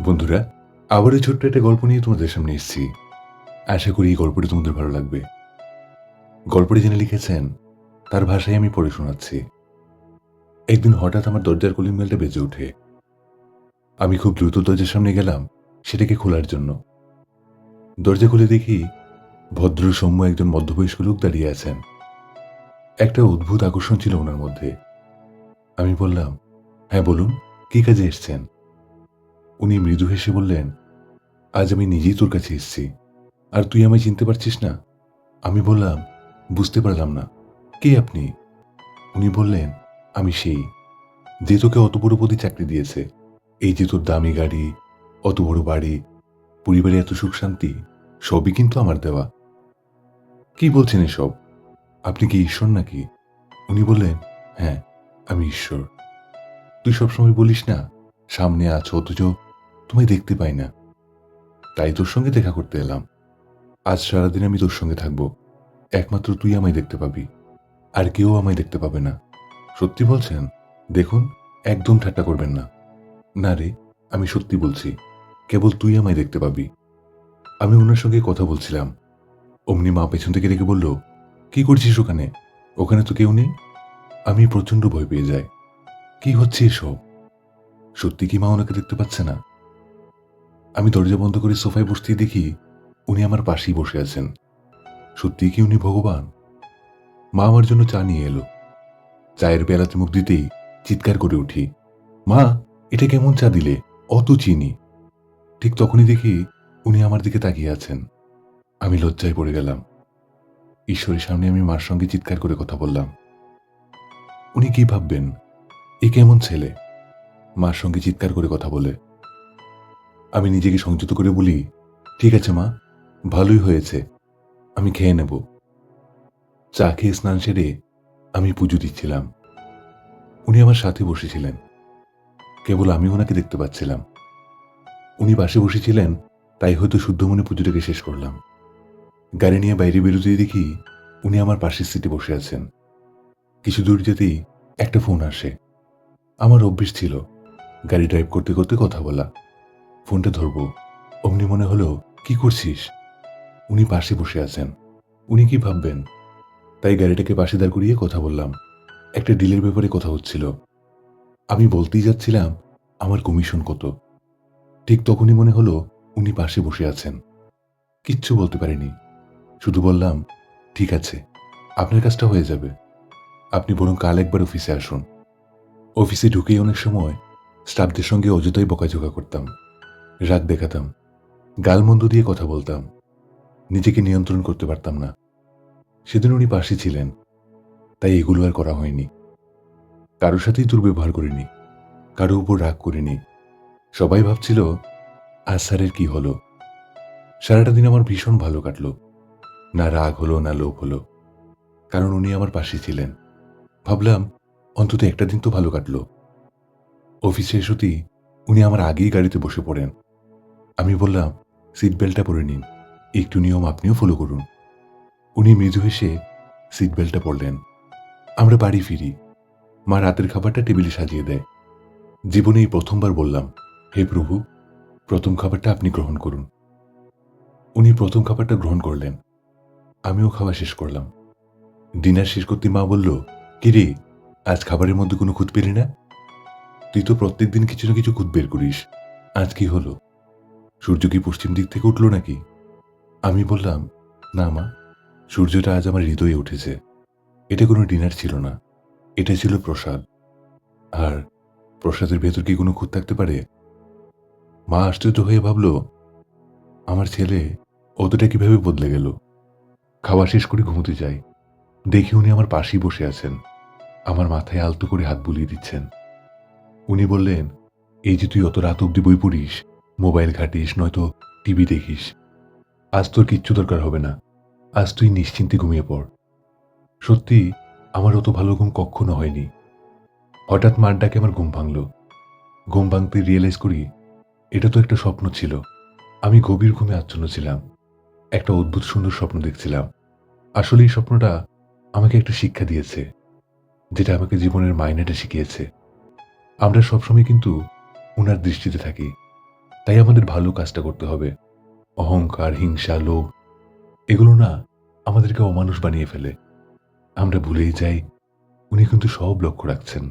বন্ধুরা আবারও ছোট্ট একটা গল্প নিয়ে তোমাদের সামনে এসেছি। আশা করি এই গল্পটি তোমাদের ভালো লাগবে। গল্পটি যিনি লিখেছেন, তার ভাষায় আমি পড়ে শোনাচ্ছি। একদিন হঠাৎ আমার দরজার কলিং বেলটা বেজে ওঠে। আমি খুব দ্রুত দরজার সামনে গেলাম, সেটাকে খোলার জন্য। দরজা খুলে দেখি, ভদ্র সৌম্য একজন মধ্যবয়স্ক লোক দাঁড়িয়ে আছেন। একটা অদ্ভুত আকর্ষণ ছিল ওনার মধ্যে। আমি বললাম হ্যাঁ বলুন, কি কাজে এসছেন? উনি মৃদু হেসে বললেন, আজ আমি নিজেই তোর কাছে এসেছি। আর তুই আমায় চিনতে পারছিস না? আমি বললাম, বুঝতে পারলাম না। কে আপনি? উনি বললেন, আমি সেই। যে তোকে অত বড় পদে চাকরি দিয়েছে। এই যে তোর দামি গাড়ি, অত বড় বাড়ি, পরিবারে এত সুখ শান্তি, সবই কিন্তু আমার দেওয়া। কি বলছেন এসব? আপনি কি ঈশ্বর নাকি? উনি বললেন হ্যাঁ আমি ঈশ্বর। তুই সবসময় বলিস না, সামনে আছো অথচ তোমায় দেখতে পাই না। তাই তোর সঙ্গে দেখা করতে এলাম। আজ সারাদিন আমি তোর সঙ্গে থাকব। একমাত্র তুই আমায় দেখতে পাবি। আর কেউ আমায় দেখতে পাবে না। সত্যি বলছেন? দেখুন, একদম ঠাট্টা করবেন না। না রে, আমি সত্যি বলছি। কেবল তুই আমায় দেখতে পাবি। আমি ওনার সঙ্গে কথা বলছিলাম। অমনি মা পেছন থেকে রেখে বলল, কি করছিস ওখানে? ওখানে তো কেউ নেই? আমি প্রচণ্ড ভয় পেয়ে যাই। কি হচ্ছে এসব? সত্যি কি মা ওনাকে দেখতে পাচ্ছে না? আমি দরজা বন্ধ করে সোফায় বসতে দেখি উনি আমার পাশেই বসে আছেন। সত্যি কি উনি ভগবান? মা আমার জন্য চা নিয়ে এলো। চায়ের বেলাতে মুখ দিতেই চিৎকার করে উঠি, মা, এটা কেমন চা দিলে? অত চিনি। ঠিক তখনই দেখি উনি আমার দিকে তাকিয়ে আছেন। আমি লজ্জায় পড়ে গেলাম। ঈশ্বরের সামনে আমি মার সঙ্গে চিৎকার করে কথা বললাম। উনি কি ভাববেন? এ কেমন ছেলে? মার সঙ্গে চিৎকার করে কথা বলে আমি নিজেকে সংযত করে বলি, ঠিক আছে মা, ভালোই হয়েছে, আমি খেয়ে নেব। চা খেয়ে স্নান সেরে আমি পুজো দিচ্ছিলাম। উনি আমার সাথে বসেছিলেন। কেবল আমি ওনাকে দেখতে পাচ্ছিলাম। উনি পাশে বসেছিলেন, তাই হয়তো শুদ্ধ মনে পুজোটাকে শেষ করলাম। গাড়ি নিয়ে বাইরে বেরোতে দেখি উনি আমার পাশের সিটে বসে আছেন। কিছু দূর যেতেই একটা ফোন আসে। আমার অভ্যেস ছিল গাড়ি ড্রাইভ করতে করতে কথা বলা। ফোনটা ধরবো। অমনি মনে হলো, কি করছিস? উনি পাশে বসে আছেন। উনি কি ভাববেন? তাই গাড়িটাকে পাশে দাঁড় করিয়ে কথা বললাম। একটা ডিলের ব্যাপারে কথা হচ্ছিল। আমি বলতেই যাচ্ছিলাম, আমার কমিশন কত? ঠিক তখনই মনে হলো, উনি পাশে বসে আছেন। কিচ্ছু বলতে পারিনি। শুধু বললাম, ঠিক আছে, আপনার কাজটা হয়ে যাবে। আপনি বরং কাল একবার অফিসে আসুন। অফিসে ঢুকেই অনেক সময় স্টাফদের সঙ্গে অযথাই বকাঝোকা করতাম। রাগ দেখাতাম। গালমন্দ দিয়ে কথা বলতাম। নিজেকে নিয়ন্ত্রণ করতে পারতাম না। সেদিন উনি পাশে ছিলেন। তাই এগুলো আর করা হয়নি। কারোর সাথেই দুর্ব্যবহার করিনি। কারও উপর রাগ করিনি। সবাই ভাবছিল আজ স্যারের কি হলো? সারাটা দিন আমার ভীষণ ভালো কাটলো। না রাগ হলো, না লোভ হলো। কারণ উনি আমার পাশে ছিলেন। ভাবলাম, অন্তত একটা দিন তো ভালো কাটলো। অফিসে এসতেই উনি আমার আগেই গাড়িতে বসে পড়েন। আমি বললাম সিট বেল্টটা পরে নিন। একটু নিয়ম আপনিও ফলো করুন। উনি মৃদু হেসে সিট বেল্টটা পরলেন। আমরা বাড়ি ফিরি। মা রাতের খাবারটা টেবিলে সাজিয়ে দেয়। জীবনেই প্রথমবার বললাম, হে প্রভু, প্রথম খাবারটা আপনি গ্রহণ করুন। উনি প্রথম খাবারটা গ্রহণ করলেন। আমিও খাওয়া শেষ করলাম। ডিনার শেষ করতে মা বলল কিরে আজ খাবারের মধ্যে কোনো খুঁত পেলি না? তুই তো প্রত্যেক দিন কিছু না কিছু খুঁত বের করিস। আজ কি হলো? সূর্য কি পশ্চিম দিক থেকে উঠল নাকি? আমি বললাম, না মা, সূর্যটা আজ আমার হৃদয়ে উঠেছে। এটা কোনো ডিনার ছিল না। এটা ছিল প্রসাদ। আর প্রসাদের ভেতর কি কোনো খুঁত থাকতে পারে? মা আশ্চর্য হয়ে ভাবল, আমার ছেলে অতটা কীভাবে বদলে গেল? খাওয়া শেষ করে ঘুমোতে যাই দেখি উনি আমার পাশেই বসে আছেন। আমার মাথায় আলতো করে হাত বুলিয়ে দিচ্ছেন। উনি বললেন, এই যে তুই অত রাত অব্দি বই পড়িস মোবাইল ঘাটিস, নয়তো টিভি দেখিস। আজ তোর কিচ্ছু দরকার হবে না। আজ তুই নিশ্চিন্তে ঘুমিয়ে পড়। সত্যি, আমার অত ভালো ঘুম কখনো হয়নি। হঠাৎ মার ডাকে আমার ঘুম ভাঙল। ঘুম ভাঙতে রিয়েলাইজ করি, এটা তো একটা স্বপ্ন ছিল। আমি গভীর ঘুমে আচ্ছন্ন ছিলাম। একটা অদ্ভুত সুন্দর স্বপ্ন দেখছিলাম। আসলে এই স্বপ্নটা আমাকে একটা শিক্ষা দিয়েছে, যেটা আমাকে জীবনের মাইনেটা শিখিয়েছে। আমরা সবসময় কিন্তু ওনার দৃষ্টিতে থাকি। তাই আমাদের ভালো কাজটা করতে হবে। অহংকার, হিংসা, লোভ, এগুলো না আমাদেরকে অমানুষ বানিয়ে ফেলে। আমরা ভুলেই যাই, উনি কিন্তু সব লক্ষ্য রাখছেন।